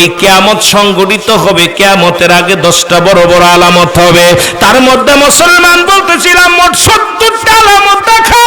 এই কেয়ামত সংগঠিত হবে, কেয়ামতের আগে দশটা বড় বড় আলামত হবে। তার মধ্যে মুসলমান বলতেছিলাম, মোট সত্তরটা আলামত দেখা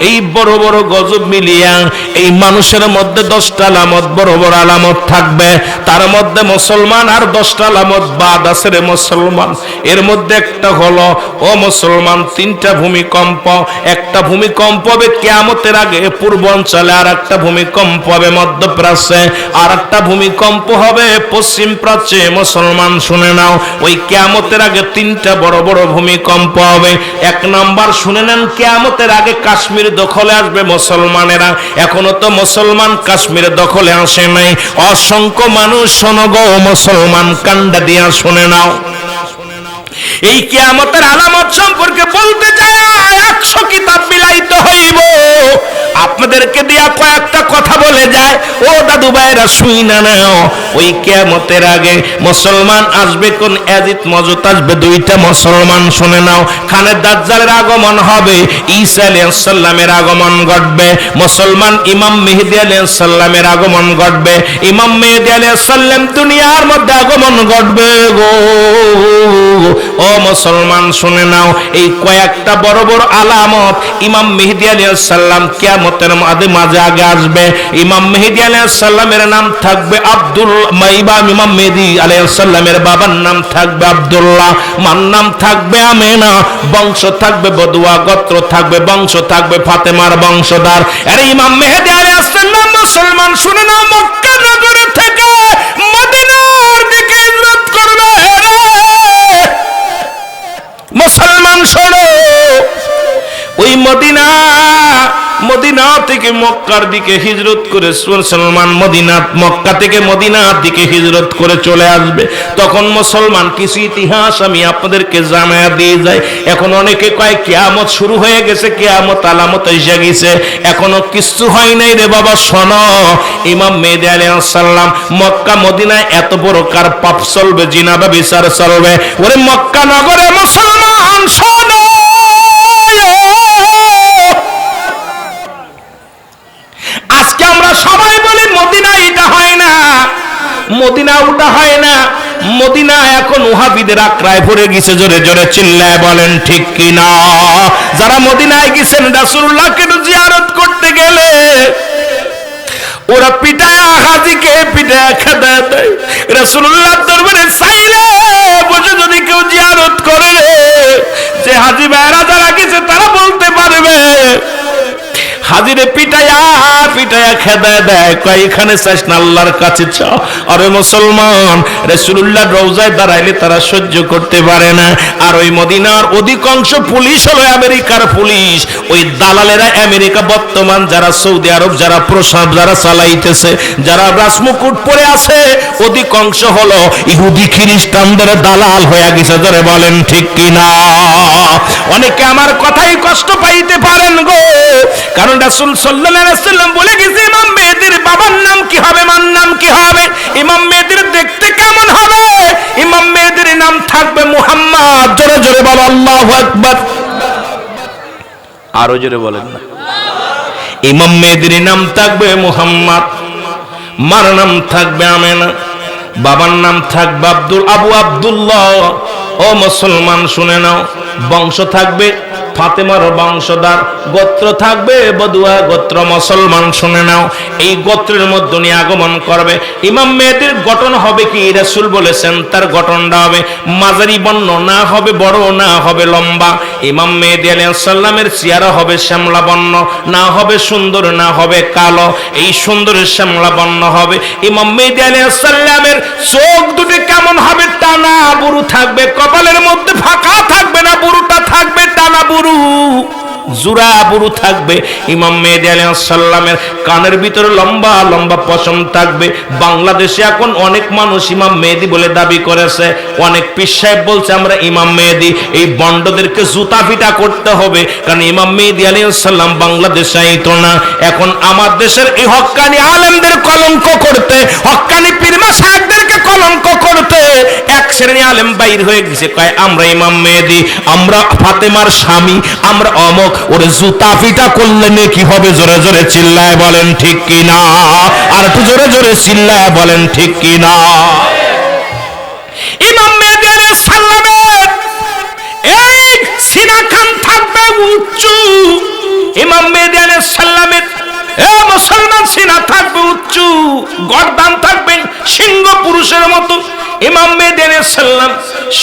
এই বড় বড় গজব মিলিয়া এই মানুষের মধ্যে দশটা আলামত বড় বড় আলামত থাকবে। তার মধ্যে মুসলমান আর দশটা আলামত বাদ আছে রে মুসলমান। এর মধ্যে একটা হলো, ও মুসলমান, তিনটা ভূমিকম্প। একটা ভূমিকম্প হবে কেয়ামতের আগে পূর্বাঞ্চলে আর একটা ভূমিকম্প হবে মধ্যপ্রাচ্যে। আর একটা ভূমিকম্প হবে পশ্চিম প্রাচ্যে। মুসলমান, শুনে নাও, ওই কেয়ামতের আগে তিনটা বড় বড় ভূমিকম্প হবে। এক নাম্বার শুনে নেন, কেয়ামতের আগে কাশ্মীর দখলে আসবে মুসলমানেরা। এখনও তো মুসলমান কাশ্মীরে দখলে আসে নাই। অসংখ্য মানুষ শোনো গো, মুসলমান কান্ডা দিয়া শুনে নাও। এই কিয়ামতের আলামত সম্পর্কে বলতে যায়, একশো কিতাব বিলাইতে হইব। আপনাদেরকে দিয়া কয়েকটা কথা বলে যায়। ও দাদু ভাইরা শুই না। নাও ওই কিয়ামতের আগে মুসলমান আসবে কোন এজিত মজত আসবে, দুইটা মুসলমান শুনে নাও। খানের দাজ্জালের আগমন হবে, ঈসা আলাইহিস সালামের আগমন ঘটবে। মুসলমান ইমাম মেহেদি আলাইহিস সালামের আগমন ঘটবে। ইমাম মেহেদি আলাইহিস সালাম দুনিয়ার মধ্যে আগমন ঘটবে গো। ও মুসলমান শুনে নাও, এই কয়েকটা বড় বড় আলামত ইমাম মেহেদি আলাইহিস সালাম কিয়ামতের মাঝে মাঝে আগে আসবে। ইমাম মেহেদি আলাইহিস সালামের নাম থাকবে আব্দুল ইমাম ইমাম মেহেদি আলাইহিস সালামের বাবার নাম থাকবে আব্দুল্লাহ। মার নাম থাকবে আমেনা, বংশ থাকবে বদুয়া, গোত্র থাকবে বংশ, থাকবে ফাতেমার বংশধর। আরে ইমাম মেহেদি আলাইহিস সালাম মুসলমান? শুনে নাও, মক্কা নগরে থেকে মদিনার দিকে হিজরত করবে। মুসলমান শোনো, ওই মদিনা মদিনা থেকে মক্কার দিকে হিজরত করে মুসলমান মদিনা, মক্কা থেকে মদিনার দিকে হিজরত করে চলে আসবে। তখন মুসলমান, কিছু ইতিহাস আমি আপনাদেরকে জানায় দিয়ে যাই। এখন অনেকে কয়, কেয়ামত শুরু হয়ে গেছে, কেয়ামত আলামত এসে গেছে। এখনও কিছু হয় নাই রে বাবা, শোনো। ইমাম আলাইহিস মক্কা মদিনায় এত বড় কার পাপ চলবে জিনাবা বিচার চলবে? ওরে মক্কা নগরে মুসলমান, শোনো। আমরা সবাই বলি মদিনা এটা হয় না। মদিনা ওটা হয় না। মদিনা এখন উহাবিদের আক্রায় ভরে গেছে। জোরে জোরে চিল্লায় বলেন, ঠিক কি না? যারা মদিনায় গেছেন রাসূলুল্লাহকে জিয়ারত করতে গেলে, ওরা পিটায়া হাজিকে পিটায়া খেদা দেয়। রাসূলুল্লাহ দরবারে চাইলে বসে যদি কেউ জিয়ারত করে, যে হাজি ভাইরা যারা গেছে তারা বলতে পারবে হাজিরে পিটায়া পিটায়া খেদায় দেয়। কয়, এখানে চাস না, আল্লাহর কাছে চ। আরে মুসলমান, রাসূলুল্লাহ রওজায় দাঁড়াইলে তারা সহ্য করতে পারে না। আর ওই মদিনার অধিকাংশ পুলিশ হলো আমেরিকার পুলিশ। ওই দালালেরা আমেরিকা বর্তমান যারা সৌদি আরব, যারা প্রসাদ, যারা চালাইতেছে, যারা রাজমুকুট পরে আছে, অধিকাংশ হলো ইহুদি খ্রিস্টানদের দালাল হয়ে গেছে। ধরে বলেন, ঠিক কিনা? অনেকে আমার কথাই কষ্ট পাইতে পারেন গো। কারণ রাসূল সাল্লাম বলে গেছে, ইমাম মেহেদির বাবার নাম কি হবে? মার নাম কি হবে? ইমাম মেহেদির দেখতে কেমন হবে? ইমাম মেহেদির নাম থাকবে মুহাম্মদ। জোরে জোরে বলো আরও জোরে বলেন না। ইমাম মেহেদির নাম থাকবে মুহাম্মদ। মার নাম থাকবে আমেনা। বাবার নাম থাকবে আব্দুল আবু আব্দুল্লাহ। ও মুসলমান শুনে নাও, বংশ থাকবে ফাতেমার বংশধর। গোত্র থাকবে বদুয়া গোত্র মুসলমান, শুনে নাও। এই গোত্রের মধ্য নিয়ে আগমন করবে। ইমাম মেয়েদের গঠন হবে কি? রাসূল বলেছেন, তার গঠনটা হবে মাঝারি বর্ণ, না হবে বড়, না হবে লম্বা। ইমাম মেহেদি আলাইহিস সালামের চেহারা হবে শ্যামলা বর্ণ, না হবে সুন্দর, না হবে কালো। এই সুন্দরের শ্যামলা বর্ণ হবে। ইমাম মেহেদি আলাইহিস সালামের চোখ দুটি কেমন হবে? টানা বুরু থাকবে, কপালের মধ্যে ফাঁকা থাকবে না, বুরুটা থাকবে টানা বুরু। كفروا জুরা বুরু থাকবে। ইমাম মেহেদি সালামের কানের ভিতরে লম্বা লম্বা পশম থাকবে। বাংলাদেশে এখন অনেক মানুষ ইমাম মেহেদি বলে দাবি করেছে। অনেক পীর সাহেব বলছে, আমরা ইমাম মেহেদি। এই বন্ডদেরকে জুতা পিটা করতে হবে। কারণ ইমাম মেহেদি সালাম বাংলাদেশে আইতো না। এখন আমার দেশের এই হক্কানি আলেমদের কলঙ্ক করতে হক্কানি পীরমা সাহেবদেরকে কলঙ্ক করতে এক শ্রেণি আলেম বাইর হয়ে গেছে। কয়, আমরা ইমাম মেহেদি, আমরা ফাতেমার স্বামী, আমরা অমক ওরে জুতা পিটা করলে নেকি হবে? জোরে জোরে চিল্লায় বলেন, ঠিক কি আর একটু জোরে জোরে চিল্লায় বলেন, ঠিক কি এই সিনাখান থাকবে উঁচু। ইমাম মেহেদি সালামের এ মুসলমান সিনা থাকবে উঁচু। গর্দান থাকবে সিংহ পুরুষের মতো। ইমাম মেহেদি আলাইহিস সালাম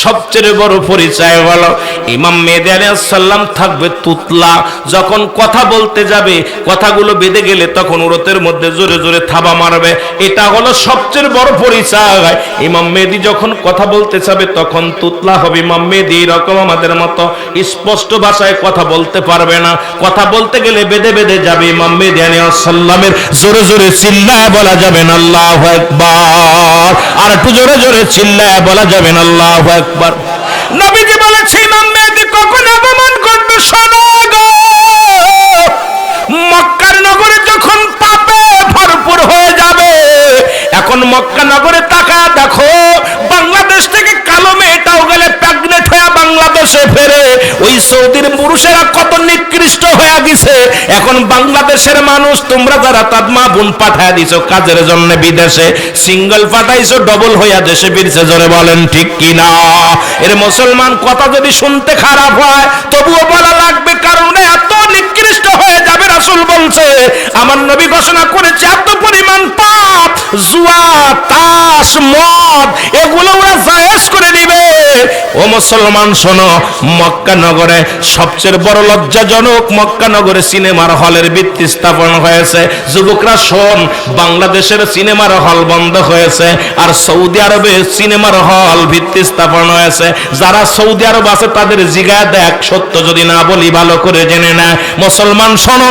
সবচেয়ে বড় পরিচয় হলো, ইমাম মেহেদি আলাইহিস সালাম থাকবে তুতলা, যখন কথা বলতে যাবে, কথাগুলো বেঁধে গেলে তখন উরতের মধ্যে জোরে জোরে থাবা মারবে, এটা হলো সবচেয়ে বড় পরিচয়। ইমাম মেহেদি যখন কথা বলতে যাবে, তখন তুতলা হবে ইমাম মেহেদি, এরকম আমাদের মতো স্পষ্ট ভাষায় কথা বলতে পারবে না। কথা বলতে গেলে বেঁধে বেঁধে যাবে ইমাম মেহেদি আলাইহিস সালামের, জোরে জোরে চিল্লায় বলা যাবে না, আল্লাহু আকবার। আর একটু জোরে জোরে চিল্লায় বলা যাবে না, আল্লাহু আকবার। নবীজি বলেছে ইমাম কখন করবে গো মক্কার নগরে যখন পাপে ভরপুর হয়ে যাবে, এখন মক্কা নগরে তাকা দেখো, বাংলাদেশ থেকে কালো মেয়েটাও গেলে হয়ে বাংলাদেশে ফেরে। ওই সৌদির পুরুষেরা কত এখন বাংলাদেশের মানুষ, তোমরা যারা তাদমা বোন পাঠায় দিছো কাজের জন্য বিদেশে, সিঙ্গেল পাঠাইছো ডবল হইয়া দেশে ফিরছে, জোরে বলেন ঠিক কি না এর মুসলমান কথা যদি শুনতে খারাপ হয়, তবুও বলা লাগবে কারণ এত নিকৃষ্ট হয়ে রাসূল বলছে, আমার নবী ঘোষণা করেছে, এত পরিমাণ পাপ, জুয়া, তাস, মদ, এগুলো ওরা জায়েজ করে নিবে। ও মুসলমান, শোনো, মক্কা নগরে সবচেয়ে বড় লজ্জাজনক মক্কা নগরে সিনেমার হলের ভিত্তি স্থাপন হয়েছে। যুবকরা, শোন, বাংলাদেশের সিনেমার হল বন্ধ হয়েছে আর সৌদি আরবে সিনেমার হল ভিত্তি স্থাপন হয়েছে। যারা সৌদি আরব আছে, তাদের জিগায় দেখ সত্য যদি না বলি, ভালো করে জেনে না। মুসলমান, শোনো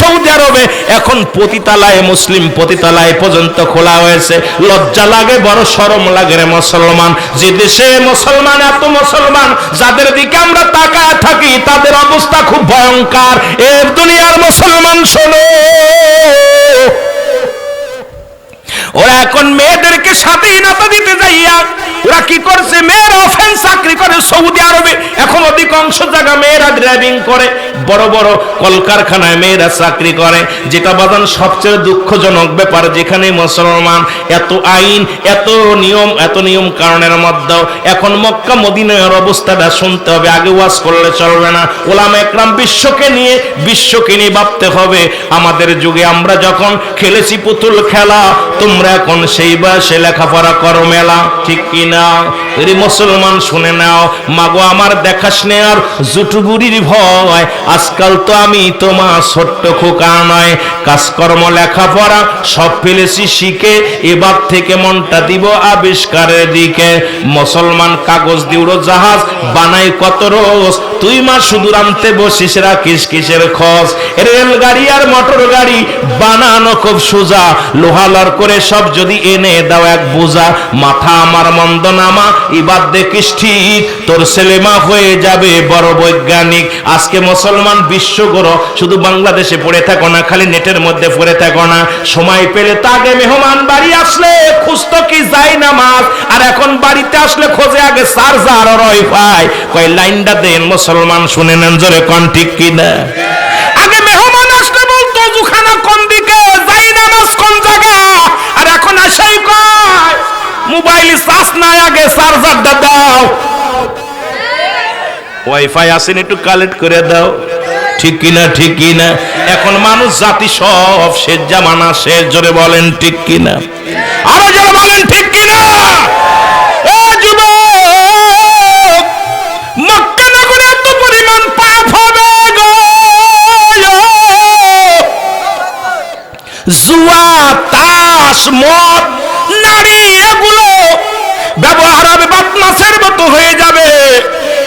সৌদি আরবে এখন পতিতালায় মুসলিম পতিতালায় পর্যন্ত খোলা হয়েছে। লজ্জা লাগে, বড় শরম লাগে রে মুসলমান। যে দেশে মুসলমান, এত মুসলমান, যাদের দিকে আমরা তাকায় থাকি, তাদের অবস্থা খুব ভয়ঙ্কর। এর দুনিয়ার মুসলমান শোনো। ওরা এখন মেয়েদেরকে স্বাধীনতা দিতে যাইয়া, ওরা কি করছে? মেয়েরা অফেন্স চাকরি করে সৌদি আরবে। এখন অধিকাংশ জায়গা মেয়েরা ড্রাইভিং করে। বড় বড় কলকারখানায় মেয়েরা চাকরি করে। যেটা বাদান সবচেয়ে দুঃখজনক ব্যাপার, যেখানে মুসলমান এত আইন, এত নিয়ম এত নিয়ম কারণের মধ্যেও এখন মক্কা মদিনার অবস্থাটা শুনতে হবে, আগে ওয়াজ করলে চলবে না। ওলামা একরাম বিশ্বকে নিয়ে বিশ্বকে নিয়ে ভাবতে হবে, আমাদের যুগে আমরা যখন খেলেছি পুতুল খেলা, তোমরা এখন সেই বয়সে লেখাপড়া করো মেলা, ঠিক কি না এরি মুসলমান শুনে নাও, মাগো, আমার দেখাস আর জুটুবুরির ভয়। আজকাল তো আমি তোমার ছোট্ট খোকা নয়। কাজকর্ম, লেখাপড়া সব ফেলেছি শিখে, এবার থেকে মনটা দিব আবিষ্কারের দিকে। মুসলমান কাগজ দিউড়ো জাহাজ, বানাই কত রোজ। তুই মা শুধু আনতে বসিস, রাখিস কিসের খোঁজ? রেলগাড়ি আর মোটর গাড়ি বানানো খুব সোজা। লোহালর করে সব যদি এনে দাও এক বোঝা। মাথা আমার মন্দ নামা এবার দেখিস ঠিক। তোর ছেলেমা হয়ে যাবে বড় বৈজ্ঞানিক। আজকে মুসলমান বিশ্বগুরু, শুধু বাংলাদেশে পড়ে থাকো না, খালি নেটের মধ্যে পড়ে থাকো না। সময় পেলে তাকে মেহমান বাড়ি আসলে খুঁজতো কি যাই না মাছ আর এখন বাড়িতে আসলে খোঁজে আগে চার্জার আর ওয়াইফাই কয়, লাইনটা দেন মুসলমান। শুনে নেন জোরে কোন ঠিক কি না আগে মেহমান আসলে বলতো, জুখানা কোন দিকে? যাই না মাছ কোন জায়গা আর এখন আসাই কয়, মোবাইল চার্জ নাই আগে, চার্জারটা দাও। ওয়াইফাই আসেন, একটু কালেক্ট করে দাও। ঠিক কিনা ঠিক কিনা? এখন মানুষ জাতি সব শেষ জামানা শেষ, জোরে বলেন ঠিক কিনা? আরও জোরে বলেন ঠিক জুয়া, তাস, মদ, নারী, এগুলো ব্যবহার হবে বাতমাসের মতো হয়ে যাবে।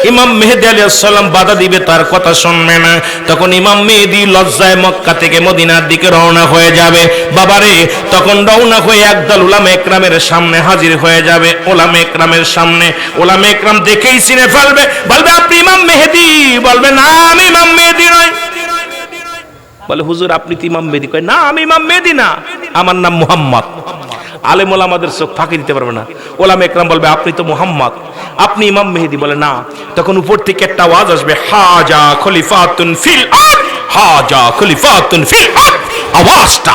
ইমাম মেহেদি আলী আসসালাম বাধা দিবে, তার কথা শুনবে না। তখন ইমাম মেহেদি লজ্জায় মক্কা থেকে মদিনার দিকে রওনা হয়ে যাবে। বাবারে, তখন রওনা হয়ে একদল উলামে একরামের সামনে হাজির হয়ে যাবে। ওলামে একরামের সামনে ওলামে একরাম দেখেই চিনে ফেলবে, বলবে, আপনি ইমাম মেহেদি। বলবে, না, আমি ইমাম মেহেদি নয় বলে, হুজুর, আপনি তো ইমাম মেহেদি কয়, না, আমি ইমাম মেহেদি না। আমার নাম মুহাম্মদ। আলেমুল আমাদের চোখ ফাঁকি দিতে পারবে না। ওলাম একরাম বলবে, আপনি তো মোহাম্মদ। আপনি ইমাম মেহেদি? বলে, না। তখন উপর থেকে একটা আওয়াজ আসবে, হাজা খলিফাতুন ফিল আরদ, হাজা খলিফাতুন ফিল আওয়াজটা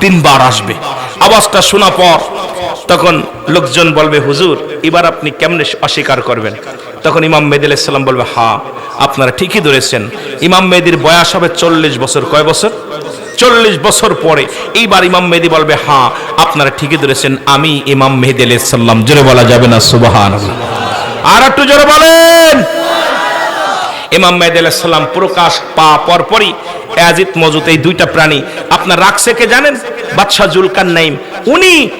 তিনবার আসবে। আওয়াজটা শোনা পর তখন লোকজন বলবে, হুজুর, এবার আপনি কেমনে অস্বীকার করবেন? তখন ইমাম মেহেদি আলাইহিস সালাম বলবে, হা, আপনারা ঠিকই ধরেছেন। ইমাম মেহেদির বয়স হবে চল্লিশ বছর। কয় বছর? চল্লিশ বছর পরে। এইবার ইমাম মেহেদি বলবে হ্যাঁ আপনারা ঠিকই ধরেছেন। আমি ইমাম মেহেদি আলাইহিস সালাম। জোরে বলা যাবে না সুবাহান আর একটু জোরে বলেন। ইমাম মেহেদি আলাইহিস সালাম প্রকাশ পা পরপরই এজিদ মজুদ এই দুইটা প্রাণী, আপনার রাখছে কে জানেন? বাদশাহ জুলকার নাইম। উনি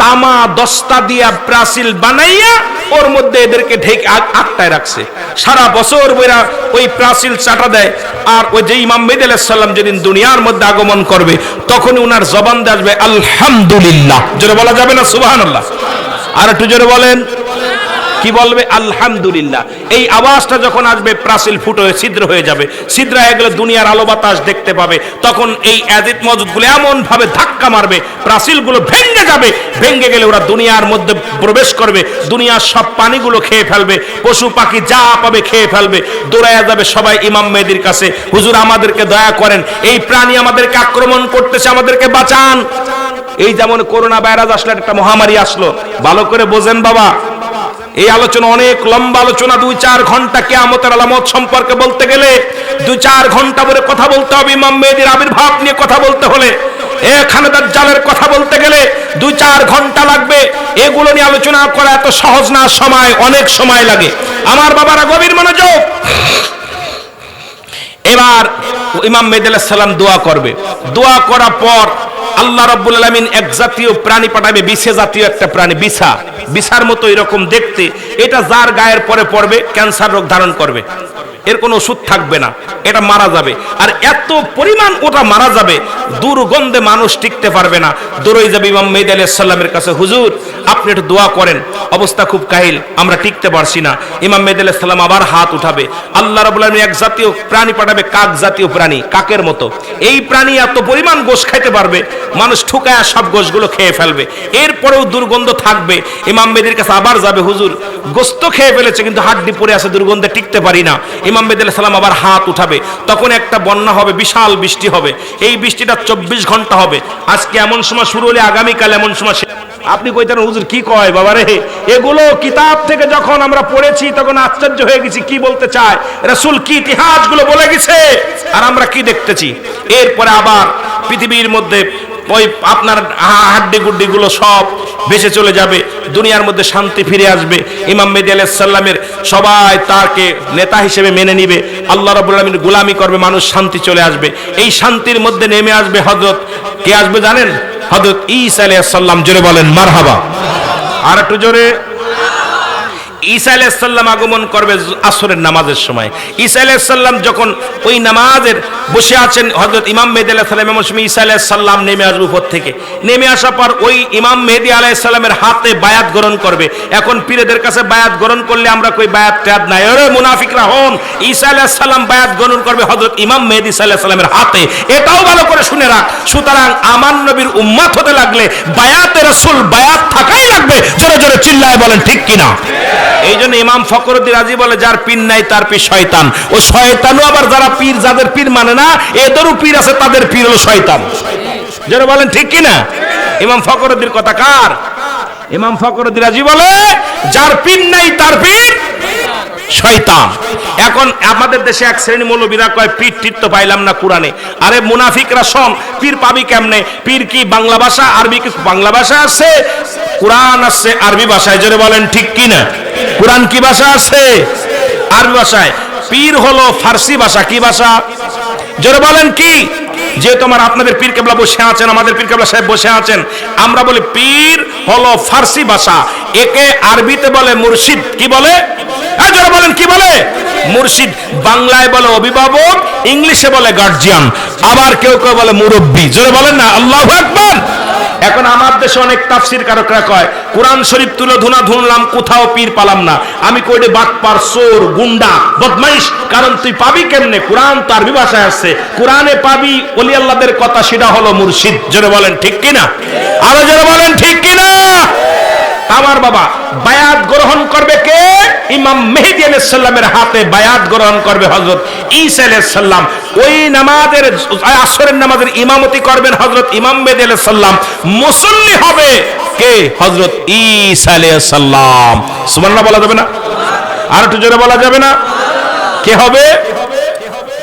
তামা দস্তা দিয়া প্রাচীল বানাইয়া ওর মধ্যে এদেরকে ঢেক আটটায় রাখছে। সারা বছর বইরা ওই প্রাচীল চাটা দেয় আর ওই যে ইমাম মেদ সাল্লাম যেদিন দুনিয়ার মধ্যে আগমন করবে তখন উনার জবান আসবে, আলহামদুলিল্লাহ। জোরে বলা যাবে না সুবাহ আর একটু জোরে বলেন কি বলবে? আলহামদুলিল্লাহ। এই আওয়াজটা যখন আসবে প্রাচীল ফুটো হয়ে ছিদ্র হয়ে যাবে। ছিদ্র হয়ে গেলে দুনিয়ার আলো বাতাস দেখতে পাবে। তখন এই অ্যাজিত মজুদগুলো এমন ভাবে ধাক্কা মারবে প্রাচীলগুলো ভেঙে যাবে। ভেঙে গেলে ওরা দুনিয়ার মধ্যে প্রবেশ করবে। দুনিয়ার সব পানিগুলো খেয়ে ফেলবে। পশু পাখি যা পাবে খেয়ে ফেলবে। দৌড়াইয়া যাবে সবাই ইমাম মেহেদির কাছে। হুজুর, আমাদেরকে দয়া করেন। এই প্রাণী আমাদেরকে আক্রমণ করতেছে, আমাদেরকে বাঁচান। এই যেমন করোনা ভাইরাস আসলে একটা মহামারী আসলো। ভালো করে বোঝেন বাবা। এই আলোচনা অনেক লম্বা আলোচনা, দুই চার ঘণ্টা কেয়ামতের আলামত সম্পর্কে বলতে গেলে দুই চার ঘণ্টা বলে কথা বলতে হবে, ইমাম মেহেদির আবির্ভাব নিয়ে কথা বলতে হলে। এখানে জালের কথা বলতে গেলে দুই চার ঘণ্টা লাগবে। এগুলো নিয়ে আলোচনা করা এত সহজ না, সময়, অনেক সময় লাগে। আমার বাবারা গভীর মনোযোগ। এবার ইমাম মেহেদি সাল্লাম দোয়া করবে। দোয়া করার পর আল্লাহ রব্বুল আলমিন এক জাতীয় প্রাণী পাঠাবে বিশে জাতীয় একটা প্রাণী বিছা বিছার মতো এরকম দেখতে। এটা যার গায়ের পরে পড়বে ক্যান্সার রোগ ধারণ করবে। এর কোনো ওষুধ থাকবে না, এটা মারা যাবে। আর এত পরিমাণ ওটা মারা যাবে, দুর্গন্ধে মানুষ টিকতে পারবে না। দৌড়ই যাবে ইমাম মেহেদি আলাইহিস সালামের কাছে, হুজুর, আপনি একটু দোয়া করেন, অবস্থা খুব কাহিল, আমরা টিকতে পারছি না। ইমাম মেহেদি আলাইহিস সালাম আবার হাত উঠাবে। আল্লাহ রাব্বুল আলামিন এক জাতীয় প্রাণী পাঠাবে, কাক জাতীয় প্রাণী, কাকের মতো। এই প্রাণী এত পরিমাণ গোশ খাইতে পারবে, মানুষ ঠুকায় সব গোশগুলো খেয়ে ফেলবে। এরপরেও দুর্গন্ধ থাকবে, ইমাম মেহেদির কাছে আবার যাবে, হুজুর, গোস্ত খেয়ে ফেলেছে, কিন্তু হাড্ডি পরে আছে, দুর্গন্ধে টিকতে পারি না। ইমাম আলাইহিস সালাম আবার হাত উঠাবে। তখন একটা বন্যা হবে, বিশাল বৃষ্টি হবে। এই বৃষ্টিটা চব্বিশ ঘণ্টা হবে। আজকে এমন সময় শুরু হলে, আগামীকাল এমন সময়। আপনি কইতেন, হুজুর, কি কয় বাবা রে এগুলো কিতাব থেকে যখন আমরা পড়েছি, তখন আশ্চর্য হয়ে গেছি, কি বলতে চায়? রাসূল কি ইতিহাসগুলো বলে গেছে? আর আমরা কি দেখতেছি? এরপরে আবার পৃথিবীর মধ্যে ওই আপনার হাড্ডি গুড্ডি গুলো সব ভেসে চলে যাবে। দুনিয়ার মধ্যে শান্তি ফিরে আসবে। ইমাম মেদি আলাইসাল্লামের সবাই তাকে নেতা হিসেবে মেনে নিবে। আল্লাহ রাবুল আলমীর গুলামি করবে, মানুষ শান্তি চলে আসবে। এই শান্তির মধ্যে নেমে আসবে হজরত কে আসবে জানেন? হজরত ইসা আলাইসাল্লাম জোরে বলেন, মারহাবা। আর একটু জোরে। ঈসা আলাইসাল্লাম আগমন করবে আসরের নামাজের সময়। ঈসা আলাইসাল্লাম যখন ওই নামাজের বসে আছেন হজরত ইমাম মেহেদি আলাইসাল্লাম এমন সময় ঈসা আলাইসাল্লাম নেমে আসবে উপর থেকে। নেমে আসার পর ওই ইমাম মেহেদি আলাইসাল্লামের হাতে বায়াত গ্রহণ করবে। এখন পীরেদের কাছে বায়াত গ্রহণ করলে আমরা কই, বায়াত ট্যাদ নাই। ওরে মুনাফিকরা হন, ঈসা আলাইসাল্লাম বায়াত গ্রহণ করবে হজরত ইমাম মেহেদি সাল্লাহামের হাতে। এটাও ভালো করে শুনে রাখ। সুতরাং আমার নবীর উম্মাত হতে লাগলে বায়াতে রসুল বায়াত থাকাই লাগবে। জোরে জোরে চিল্লায় বলেন ঠিক কিনা? এই জন্য ইমাম ফকরুদ্দিন রাজি বলে, যার পীর নাই, তার পীর শয়তান। ও শয়তানও আবার যারা পীর, যাদের পীর মানে না, এদেরও পীর আছে, তাদের পীর হলো শয়তান। যারা বলেন, ঠিক কিনা? ইমাম ফকরুদ্দিন কথা কার? ইমাম ফকরুদ্দিন রাজি বলে, যার পীর নাই, তার পীর শয়তান। এখন আমাদের দেশে এক শ্রেণি মৌলবীরা কয়, পীর টির তো পাইলাম না কোরআনে। আরে মুনাফিকরা সম পীর পাবি কেমনে? পীর কি বাংলা ভাষা, আরবি কি বাংলা ভাষা আছে? কোরআন আছে আরবি ভাষায়, জোরে বলেন, ঠিক কি না? কোরআন কি ভাষা আছে? আরবি ভাষায়। পীর হলো ফার্সি ভাষা, কি ভাষা? জোরে বলেন, কি? যে তোমার আপনাদের পীর কেবলা বসে আছেন, আমাদের পীর কেবলা সাহেব বসে আছেন, আমরা বলি পীর হলো ফার্সি ভাষা, একে আরবিতে বলে মুর্শিদ, কি বলে? যারা বলেন, কি বলে? মুর্শিদ বাংলায় বলে অভিভাবক, ইংলিশে বলে গার্জিয়ান আবার কেউ কেউ বলে মুরব্বী। জোরে বলেন না, আল্লাহ আকবার। এখন আমার দেশে অনেক তাফসির কারকরা কয়, কোরআন শরীফ তুলে ধুনা ধুনলাম, কোথাও পীর পালাম না। আমি কইলে বাটপার সোর গুন্ডা, বদমাইশ, কারণ তুই পাবি কেমনে? কোরআন তো আরবি ভাষায় আসছে। কোরআনে পাবি অলি আল্লাহদের কথা, সেটা হলো মুর্শিদ। জোরে বলেন, ঠিক কিনা? আরও জোরে বলেন, ঠিক কিনা? আমার বাবা বায়াত গ্রহণ করবে কে? ইমাম মেহেদি আলাইহিস সালামের হাতে বায়াত গ্রহণ করবে হযরত ঈসা আলাইহিস সালাম। ওই নামাজের আসরের নামাজের ইমামতি করবেন হজরত ইমাম মেহেদি আলাইহিস সালাম। মুসল্লি হবে কে? হজরত ঈসা আলাইহিস সালাম। সুবহানাল্লাহ বলা যাবে না? আর একটু জোরে বলা যাবে না? কে হবে?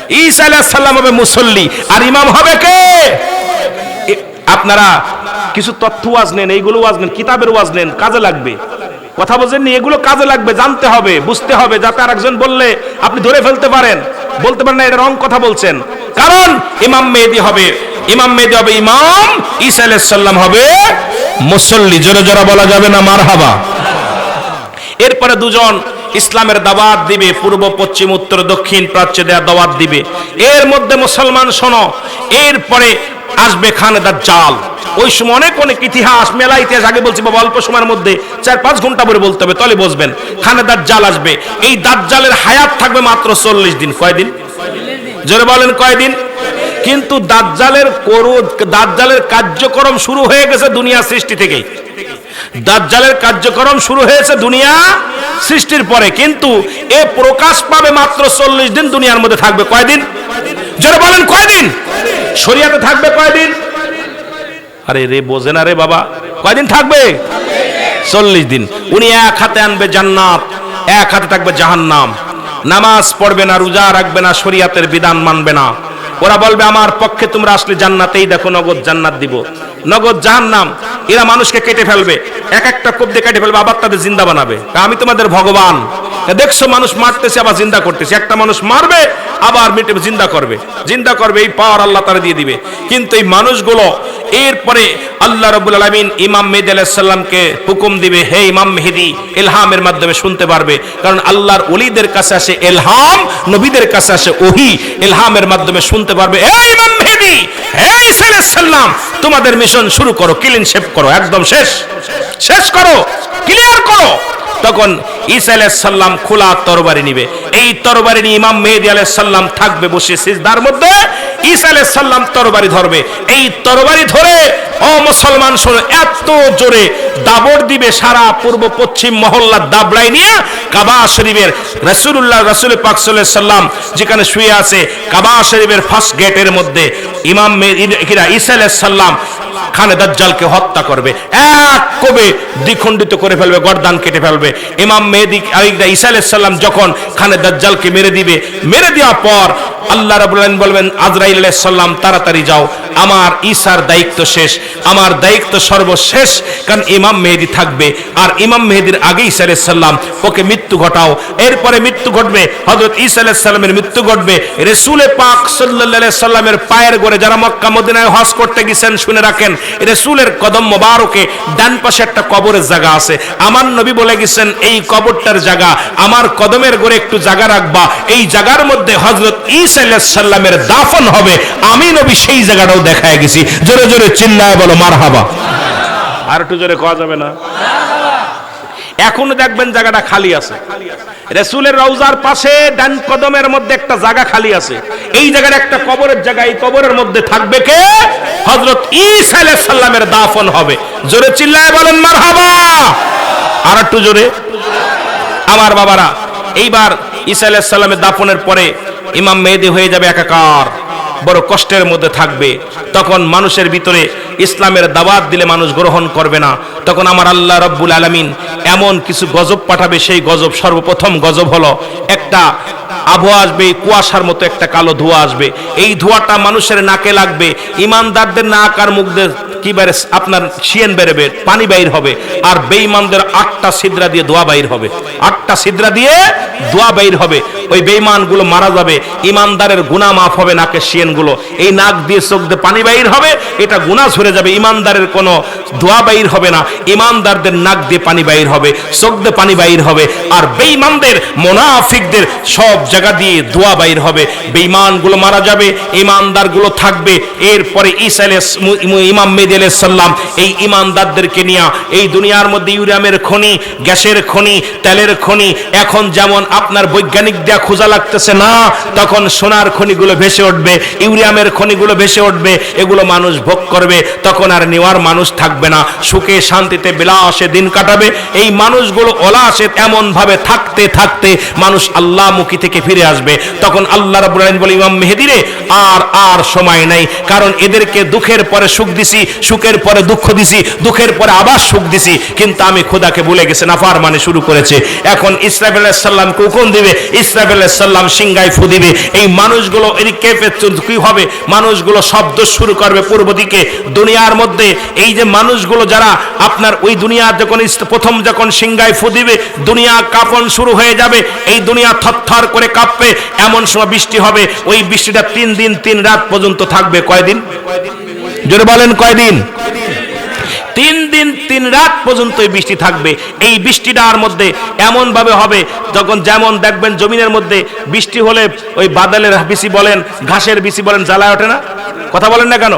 ঈসা আলাইহিস সালাম হবে মুসল্লি। আর ইমাম হবে কে? আপনারা কিছু তথ্য ওয়াজ নেন, এইগুলো ওয়াজ নেন, কিতাবের ওয়াজ নেন, কাজে লাগবে। কথা বলছেন এগুলো কাজে লাগবে, জানতে হবে, বুঝতে হবে, যাতে আরেকজন বললে আপনি ধরে ফেলতে পারেন। বলতে পারেন না, এটা রং কথা বলছেন। কারণ ইমাম মেহেদি হবে, ইমাম মেহেদি হবে ইমাম, ঈসা আলাইহিস সালাম হবে মুসল্লি। জোরে জোরে বলা যাবে না, মারহাবা। এরপরে দুজন ইসলামের দাওয়াত দিবে, পূর্ব, পশ্চিম, উত্তর, দক্ষিণ, প্রাচ্যে দেওয়া দাওয়াত দিবে। এর মধ্যে মুসলমান শোনো, এরপরে আসবে খানেদার জাল ওই সময় অনেক অনেক ইতিহাস মেলা ইতিহাস আগে বলছি, বাবা অল্প সময়ের মধ্যে চার পাঁচ ঘণ্টা পরে বলতে হবে, তলে বসবেন। খানেদার জাল আসবে। এই দাজ্জালের হায়াত থাকবে মাত্র চল্লিশ দিন। কয়দিন জোরে বলেন কয়দিন কিন্তু দাজ্জালের করু দাজ্জালের কার্যক্রম শুরু হয়ে গেছে দুনিয়া সৃষ্টি থেকেই। দাজ্জালের কার্যক্রম শুরু হয়েছে দুনিয়া সৃষ্টির পরে, কিন্তু এ প্রকাশ পাবে মাত্র চল্লিশ দিন দুনিয়ার মধ্যে থাকবে। কয়দিন যারা বলেন কয়দিন শরিয়াতে থাকবে কয়দিন? আরে রে, বোঝে না রে বাবা। কয়দিন থাকবে? চল্লিশ দিন। উনি এক হাতে আনবে জান্নাত, এক হাতে থাকবে জাহান্নাম। নামাজ পড়বে না, রোজা রাখবে না, শরিয়াতের বিধান মানবে না। ওরা বলবে, আমার পক্ষে তোমরা আসলে জান্নাতেই দেখো, নগদ জান্নাত দিব। নগদ জাহান্নাম, এরা মানুষকে কেটে ফেলবে। এক একটা কবদে কেটে ফেলবে, আবার তাদের জিন্দা বানাবে। আমি তোমাদের ভগবান। দেখছ, মানুষ মারতেছে, আবার জিন্দা করতেছে। একটা মানুষ মারবে, আবার মিটে জিন্দা করবে। জিন্দা করবে, এই পাওয়ার আল্লাহ তারা দিয়ে দিবে। কিন্তু এই মানুষগুলো এরপরে আল্লাহ রবুল আলমিন ইমাম মেহেদি আলাহিসাল্লামকে হুকুম দিবে, হে ইমাম মেহেদি এলহামের মাধ্যমে শুনতে পারবে। কারণ আল্লাহর অলিদের কাছে আসে এলহাম নবীদের কাছে আসে ওহি। এলহামের মাধ্যমে শুনতে পারবে হে ইমাম মেহেদি, হে ঈসা তোমাদের মিশন শুরু করো, ক্লিন শেপ করো, একদম শেষ শেষ করো, ক্লিয়ার করো। তখন ঈসা আলাইহিস সালাম খোলা তরবারি নিবে। এই তরবারি নিয়ে ইমাম মেহেদি আলাইহিস সালাম থাকবে বসে সিজদার মধ্যে ঈসা তরবারি ধরবে। এই তরবারি ধরে, ও মুসলমান শোনো, এত জোরে দাবড় দিবে সারা পূর্ব পশ্চিম মহল্লা দাবড়াই নিয়ে কাবা শরীফের রাসূলুল্লাহ, রাসূল পাক সাল্লাম যেখানে শুয়ে আছে, কাবা শরীফের ফার্স্ট গেটের মধ্যে ইমাম ঈসা আলাইহিস সালাম খানে দাজ্জালকে হত্যা করবে। এক কবে দ্বিখণ্ডিত করে ফেলবে, গর্দান কেটে ফেলবে। ইমাম মেহেদি আরেকটা ঈসা আলাইহিস সালাম যখন খানে দাজ্জালকে মেরে দিবে, মেরে দেওয়ার পর আল্লাহ রাব্বুল আলামিন বলবেন, আজরাইল আলাইহিস সালাম, তাড়াতাড়ি যাও। আমার ঈসার দায়িত্ব শেষ, আমার দায়িত্ব সর্বশেষ, কারণ ইমাম মেহেদি থাকবে। আর ইমাম মেহেদির আগে ঈসা আলাইহিস সালাম, ওকে মৃত্যু ঘটাও। এরপরে মৃত্যু ঘটবে, হযরত ঈসা আলাইহিস সালামের মৃত্যু ঘটবে। রাসূলে পাক আলাইহি সাল্লামের পায়ের গড়ে যারা মক্কা, মদিনায় হজ করতে গেছেন, শুনে রাখেন রাসূলের কদম মোবারকে ডান পাশে একটা কবরের জায়গা আছে। আমার নবী বলে গেছেন, এই কবরটার জায়গা, আমার কদমের গড়ে একটু জায়গা রাখবা। এই জায়গার মধ্যে আলাইহিস সালামের দাফন হবে। আমি নবী সেই জায়গাটাও দেখায় গেছি। জোরে জোরে চিল্লায় বলো, মারহাবা। আর একটু জোরে কোয়া যাবে না? এখনও দেখবেন জায়গাটা খালি আছে। রসুলের রওজার পাশে ডান কদমের মধ্যে একটা জায়গা খালি আছে। এই জায়গার একটা কবরের জায়গা, এই কবরের মধ্যে থাকবে কে? আলাইহিস সালামের দাফন হবে। জোরে চিল্লায় বলেন, মারহাবা! আর একটু জোরে। আমার বাবারা, এইবার ঈসা সালামের দাফনের পরে ইমাম মেহেদি হয়ে যাবে একাকার। বড় কষ্টের মধ্যে থাকবে। তখন মানুষের ভিতরে ইসলামের দাওয়াত দিলে মানুষ গ্রহণ করবে না। তখন আমার আল্লাহ রব্বুল আলমিন এমন কিছু গজব পাঠাবে, সেই গজব সর্বপ্রথম গজব হলো একটা আবহাওয়া আসবে, কুয়াশার মতো একটা কালো ধোঁয়া আসবে। এই ধোঁয়াটা মানুষের নাকে লাগবে। ইমানদারদের নাক আর মুখদের কি বেড়ে আপনার শিয়েন বেরোবে পানি বাইর হবে। আর বেঈমানদের আটটা সিদ্রা দিয়ে দোয়া বাইর হবে। আটটা সিদ্রা দিয়ে দোয়া বাইর হবে। ওই বেঈমানগুলো মারা যাবে। ইমানদারের গুনাহ মাফ হবে নাকের শিয়েনগুলো। এই নাক দিয়ে চোখ দিয়ে পানি বাইর হবে, এটা গুনাহ ঝরে যাবে। ইমানদারের কোনো দোয়া বাইর হবে না। ইমানদারদের নাক দিয়ে পানি বাইর হবে, চোখ দিয়ে পানি বাইর হবে। আর বেঈমানদের, মোনাফিকদের সব জায়গা দিয়ে দোয়া বাইর হবে। বেঈমানগুলো মারা যাবে ইমানদারগুলো থাকবে। এরপরে ঈসা ইমাম মেহেদি আলাইহিস এই ইমানদারদেরকে নিয়ে এই দুনিয়ার মধ্যে ইউরামের খনি, গ্যাসের খনি, তেলের খনি, এখন যেমন আপনার বৈজ্ঞানিক দেয়া খোঁজা লাগতেছে না, তখন সোনার খনিগুলো ভেসে উঠবে, ইউরিয়ামের খনিগুলো ভেসে উঠবে, এগুলো মানুষ ভোগ করবে, তখন আর নেওয়ার মানুষ থাকবে না। সুখে শান্তিতে বিলাসে দিন কাটাবে। এই মানুষগুলো ওলাসে এমন ভাবে থাকতে থাকতে মানুষ আল্লাহমুখী থেকে ফিরে আসবে। তখন আল্লাহ রাব্বুল আলামিন বলে, ইমাম মেহেদি রে, আর আর সময় নাই। কারণ এদেরকে দুঃখের পরে সুখ দিছি, সুখের পরে দুঃখ দিছি, দুঃখের পরে আবার সুখ দিছি। কিন্তু আমি খোদাকে ভুলে গেছে, নাফার মানে শুরু করেছে। এখন ইসরাফেল সাল্লামকে হুকুম দিবে? ইসরাফেল সাল্লাম সিংগায় ফু দিবে। এই মানুষগুলো, এদিকে কি হবে? মানুষগুলো শব্দ শুরু করবে পূর্ব দিকে। দুনিয়ার মধ্যে এই যে মানুষগুলো যারা আপনার ওই দুনিয়া যখন প্রথম যখন সিংগায় ফু দিবে, দুনিয়া কাঁপন শুরু হয়ে যাবে। এই দুনিয়া থরথর করে কাঁপবে, এমন সময় বৃষ্টি হবে, ওই বৃষ্টিটা তিন দিন, তিন রাত পর্যন্ত থাকবে। কয়দিন? জোরে বলেন, কয়দিন? তিন দিন, তিন রাত পর্যন্ত এই বৃষ্টি থাকবে। এই বৃষ্টিটার মধ্যে এমন ভাবে হবে, যখন যেমন দেখবেন জমিনের মধ্যে বৃষ্টি হলে ওই বাদলের বিসি বলেন, ঘাসের বিসি বলেন, জ্বালায় ওঠে না? কথা বলেন না কেন?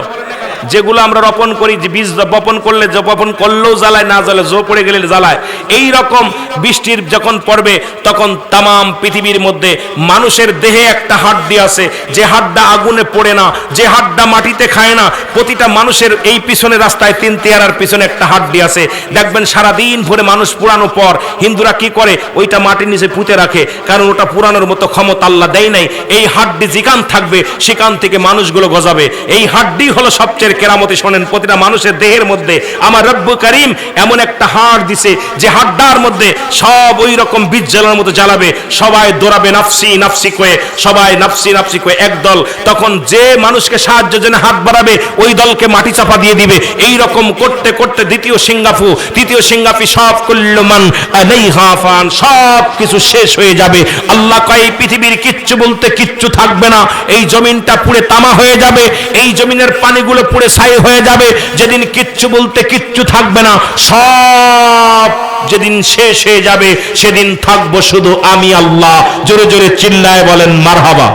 যেগুলো আমরা রোপণ করি, যে বীজ বপন করলে বপন করলেও জ্বালায়, না জ্বালে জো পড়ে গেলে জ্বালায়। এই রকম বৃষ্টির যখন পড়বে, তখন তামাম পৃথিবীর মধ্যে মানুষের দেহে একটা হাড্ডি আছে। যে হাড্ডা আগুনে পড়ে না, যে হাড্ডা মাটিতে খায় না, প্রতিটা মানুষের এই পিছনে রাস্তায় তিন তেয়ারার পিছনে একটা হাড্ডি আছে। দেখবেন সারা দিন ভরে মানুষ পুরানো পর, হিন্দুরা কি করে? ওইটা মাটির নিচে পুঁতে রাখে, কারণ ওটা পুরানোর মতো ক্ষমতা আল্লাহ দেয় নাই। এই হাড্ডি যেখান থাকবে, সেখান থেকে মানুষগুলো গজাবে। এই হাড্ডি হলো সবচেয়ে কেরামতি শোনেন, প্রতিটা মানুষের দেহের মধ্যে আমার রব্বু করিম এমন একটা হাড় দিছে যে হাড্ডার মধ্যে সব ওই রকম বীজ জ্বালার মতো জ্বালাবে, সবাই দৌড়াবে নাফসি নাফসি কয়ে, সবাই নাফসি নাফসি কয়ে একদল তখন যে মানুষকে সাহায্য জন্য হাত বাড়াবে, ওই দলকে মাটি চাপা দিয়ে দিবে। এই রকম করতে করতে দ্বিতীয় সিঙ্গাফু তৃতীয় সিঙ্গাফি সব কুল্লমান আলাইহা ফান, সব কিছু শেষ হয়ে যাবে। আল্লাহ কয় পৃথিবীর কিচ্ছু বলতে কিচ্ছু থাকবে না। এই জমিনটা পুড়ে তামা হয়ে যাবে। এই জমিনের পানিগুলো পুড়ে ছাই হয়ে যাবে, যেদিন কিচ্ছু বলতে কিচ্ছু থাকবে না, সব যেদিন শেষ হয়ে যাবে, সেদিন থাকব শুধু আমি আল্লাহ। জোরে জোরে চিল্লায় বলেন, মারহাবা।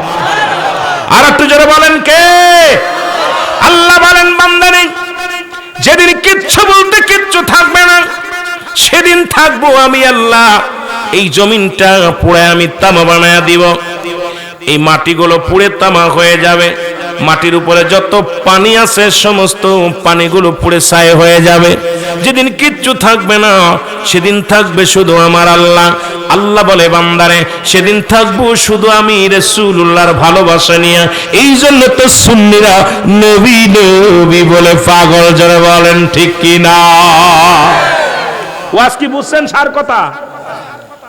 আর একটু জোরে বলেন, কে? আল্লাহ বলেন, বান্দানি, যেদিন কিচ্ছু বলতে কিচ্ছু থাকবে না, সেদিন থাকব আমি আল্লাহ। এই জমিনটা পুড়ে আমি তামা বানায় দিব। এই মাটিগুলো পুড়ে তামা হয়ে যাবে। মাটির উপরে যত পানি আছে, সমস্ত পানিগুলো পুড়ে ছাই হয়ে যাবে। যেদিন কিচ্ছু থাকবে না, সেদিন থাকবে শুধু আমার আল্লাহ। আল্লাহ বলে, বান্দারে, সেদিন থাকব শুধু আমি রসুল্লাহর ভালোবাসা নিয়ে। এই জন্য তো সুন্নিরা নবী নবী বলে পাগল যারা বলেন, ঠিক কি না? ওয়াজ কি বুঝছেন সার কথা?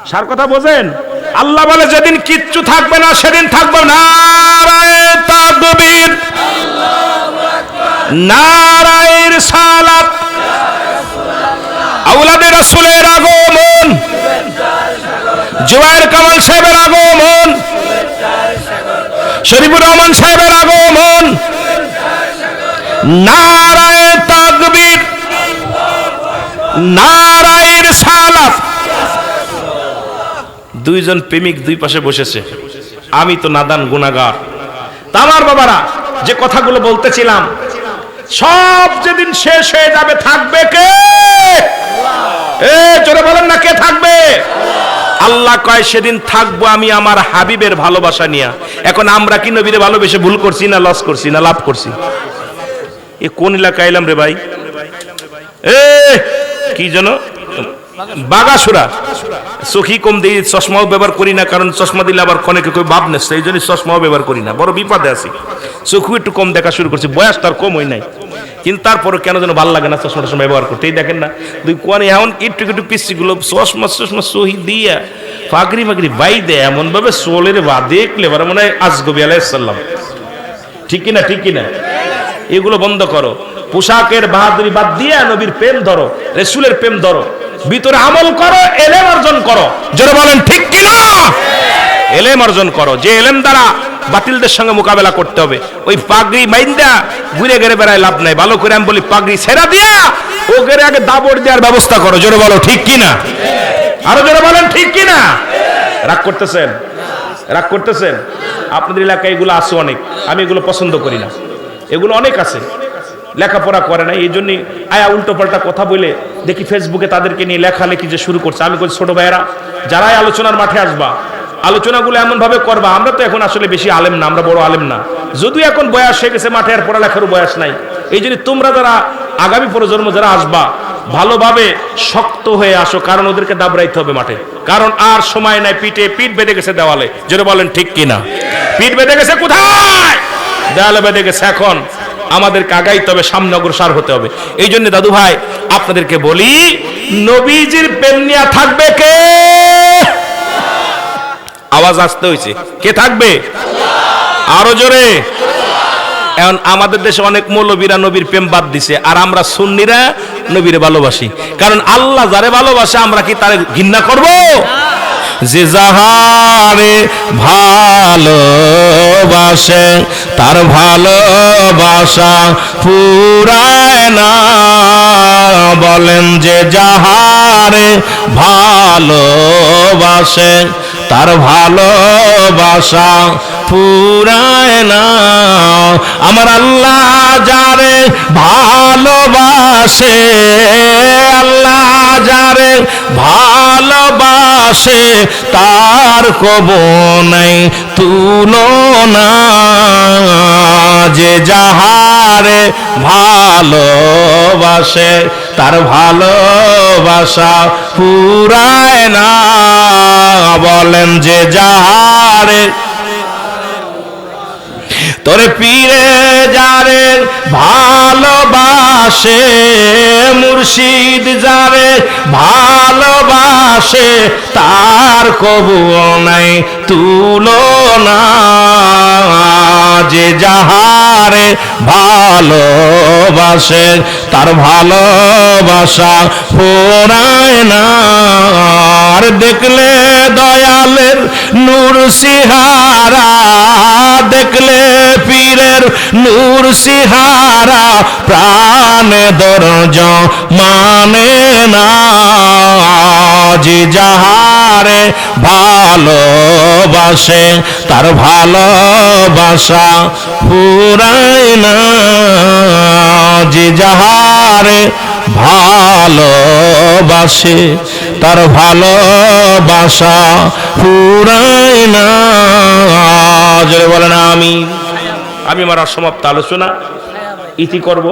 সার কথা বোঝেন? আল্লাহ বলে, যেদিন কিচ্ছু থাকবে না, সেদিন থাকবে নারায় তাকবীর। নারায়ের সালাত আউলাদের রাসূলের আগমন। জুবাইর কামাল সাহেবের আগমন। শরীফুর রহমান সাহেবের আগমন। নারায় তাকবীর। নারায়ের সালাত দুইজন প্রেমিক দুই পাশে বসেছে। আমি তো নাদান গুনাগার তা আমার বাবারা, যে কথাগুলো বলতেছিলাম, সব যেদিন শেষ হয়ে যাবে থাকবে কে? এ, জোরে বলেন না কে থাকবে? আল্লাহ কয়, সেদিন থাকব আমি আমার হাবিবের ভালোবাসা নিয়ে। এখন আমরা কি নবীরে ভালোবেসে ভুল করছি না লস করছি না লাভ করছি? এ কোন এলাকা এলাম রে ভাই? এ, কি যেন? বাগাসুরা। চোখি কম দিই চশমাও ব্যবহার করি না, কারণ চশমা দিলে আবার ক্ষণেকে কেউ ভাব নেছে এই জন্য চশমাও ব্যবহার করি না। বড় বিপদে আছি। চোখু একটু কম দেখা শুরু করছি, বয়স তার কম হয় নাই। কিন্তু তারপরে কেন যেন ভালো লাগে না চশমা টশমা ব্যবহার করতে, এই দেখেন না। দুই কোয়ানি এমন একটু একটু পিসি গুলো, চশমা চশমা সহি দিয়া, ফাগরি ফাগরি বাই দেয় এমন ভাবে সোলের বা দেখলে এবার মনে হয় আজগবি আলাইসাল্লাম ঠিক কিনা ঠিক কিনা? এগুলো বন্ধ করো। পোশাকের বাহাদুরি বাদ দিয়ে নবীর প্রেম ধরো, রেসুলের প্রেম ধরো। ভিতরে আমল করো, এলেম অর্জন করো। যারা বলেন, ঠিক কিনা? এলেম অর্জন করো। যে এলেম দ্বারা বাতিলদের সঙ্গে মোকাবেলা করতে হবে। ওই পাগড়ি মাইন্দা ঘুরে গেড়ে বেড়ায় লাভ নাই। ভালো করে আমি বলি, পাগড়ি ছেড়া দিয়া ও গেড়ে আগে দাবড় দেওয়ার ব্যবস্থা করো। জোরে বলো, ঠিক কিনা? আরও জোরে বলেন, ঠিক কিনা? রাগ করতেছেন? রাগ করতেছেন? আপনাদের এলাকায় এগুলো আছে অনেক। আমি এগুলো পছন্দ করি না। এগুলো অনেক আছে। লেখাপড়া করে না, এই জন্যই আয়া উল্টো পাল্টা কথা বলে দেখি ফেসবুকে তাদেরকে নিয়ে লেখালেখি যে শুরু করছে। আমি বলছি, ছোট ভাইয়েরা যারাই আলোচনার মাঠে আসবা, আলোচনাগুলো এমন ভাবে করবা, আমরা তো এখন আসলে বেশি আলেম না, আমরা বড় আলেম না। যদিও এখন বয়স হয়ে গেছে, মাঠে আর পড়ালেখারও বয়স নাই। এই জন্য তোমরা যারা আগামী প্রজন্ম যারা আসবা, ভালোভাবে শক্ত হয়ে আসো, কারণ ওদেরকে দাবড়াইতে হবে মাঠে। কারণ আর সময় নাই, পিঠে পিঠ বেঁধে গেছে দেওয়ালে। যেটা বলেন, ঠিক কিনা? পিঠ বেঁধে গেছে কোথায়? দেওয়ালে বেঁধে গেছে এখন। আমাদেরকে আগাইতে হবে সামনে অগ্রসর হতে হবে। এই জন্য দাদু ভাই, আপনাদেরকে বলি, নবীজির প্রেম থাকবে কে? আওয়াজ আসতে হয়েছে। কে থাকবে? আরও জোরে। এখন আমাদের দেশে অনেক মৌলবীরা নবীর প্রেম বাদ দিছে, আর আমরা সুন্নিরা নবীর ভালোবাসি। কারণ আল্লাহ যারে ভালোবাসে, আমরা কি তারে ঘৃণা করব? যে যাহারে ভালোবাসে তার ভালোবাসা পুরায় না। বলেন যে যাহারে ভালোবাসে তার ভালোবাসা পুরায় না। আমার আল্লাহ যারে ভালোবাসে, আল্লাহ যারে ভালোবাসে, তার কব নাই তুলনা। যে যাহারে ভালোবাসে, তার ভালোবাসা পুরায় না। বলেন যে যাহারে তোরে পীরে যারে ভালোবাসে, মুর্শিদ যারে ভালোবাসে, তার কবু নাই তুলনা যে যাহারে ভালোবাসে, তার ভালোবাসা পোড়ায় না। আর দেখলে দয়ালের নূর সিহারা, দেখলে পীরের নূর সিহারা, প্রাণে দরজ মানে না। যাহারে ভালোবাসে, তার ভালোবাসা পুরায় না। যে যাহারে ভালোবাসে তার ভালোবাসা পুরাই না। জোরে না আমি আমি আমার সমাপ্ত আলোচনা ইতি করব।